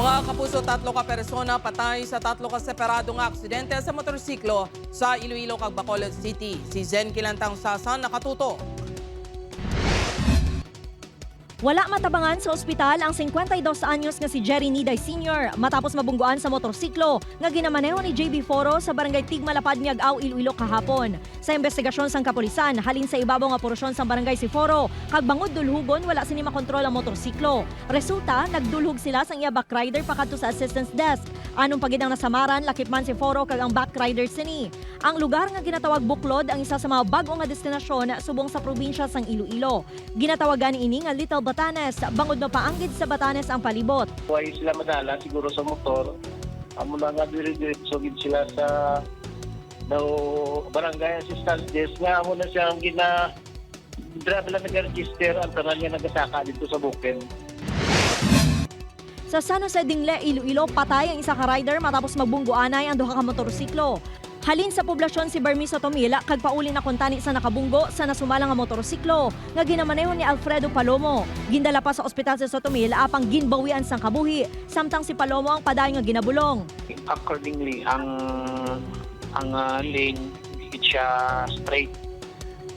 Mga kapuso, tatlo ka persona patay sa tatlo ka separadong aksidente sa motorsiklo sa Iloilo, kag Bacolod City. Si Zen Kilantang Sasan nakatuto. Wala matabangan sa ospital ang 52 anyos nga si Jerry Niday Sr. matapos mabungguan sa motorsiklo nga ginamaneho ni JB Foro sa barangay Tigmalapad Miagaw, Iloilo kahapon. Sa investigasyon sang kapulisan, halin sa ibabaw nga porsyon sang barangay si Foro, kag bangod dulhugon wala sini makontrol ang motorsiklo. Resulta, nagdulhog sila sang iya back rider pakadto sa assistance desk. Anong pagidang nasamaran, lakip man si Foro kag ang back rider sini. Ang lugar nga ginatawag Buklod ang isa sa mga bago nga destinasyon subong sa probinsya sang Iloilo. Ginatawagan ini nga Little Batanes, bangod na paanggid sa Batanes ang palibot. Huwag sila madala siguro sa motor. Amo na nga dire-diretso gid sila sa daw barangay assistance desk nga amo na siya ang gina Dra lang nag-register ang tanan niya nagasaka dito sa Buken. Sa San Jose Dingle, Iloilo, patay ang isa ka rider matapos magbungguanay ang duha ka motorsiklo. Halin sa poblasyon si Bermiso Tomila kag pauli na kontani sa nakabunggo sa nasumala nga motorsiklo nga ginamaneho ni Alfredo Palomo. Gindala pa sa ospital sa Sotomila apang ginbawian sang kabuhi samtang si Palomo ang paday nga ginabulong. Accordingly, ang ang ah, lane siya straight.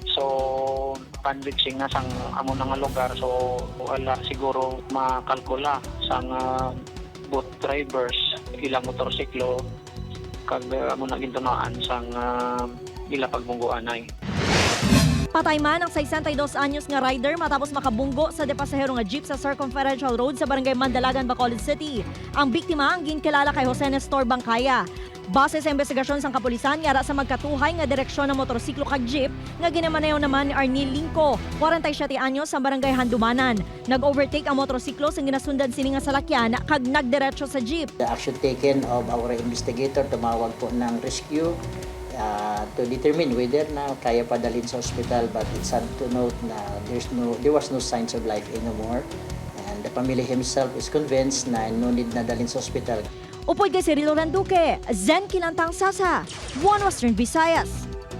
So panlixing na sang amo nga lugar so wala siguro makalkula sang ah, both drivers ilang motorsiklo kag ah, amo na gintunaan sang uh, ila pagbungguanay. Patay man ang 62 anyos nga rider matapos makabunggo sa depasahero nga jeep sa Circumferential Road sa barangay Mandalagan, Bacolod City. Ang biktima ang ginkilala kay Jose Nestor Bangkaya. Base sa investigasyon sang kapulisan, yara sa magkatuhay nga direksyon ng motorsiklo kag jeep nga ginamaneho naman ni Arnil Lingko, 47 anyos sa barangay Handumanan. Nag-overtake ang motorsiklo sa ginasundan sini nga salakyan kag nagdiretso sa jeep. The action taken of our investigator, tumawag po ng rescue uh, to determine whether na kaya padalhin sa hospital but it's sad to note na there's no, there was no signs of life anymore and the family himself is convinced na no need na dalhin sa hospital. Upoy kay Cirilo Randuque, Zen Kilantang Sasa, One Western Visayas.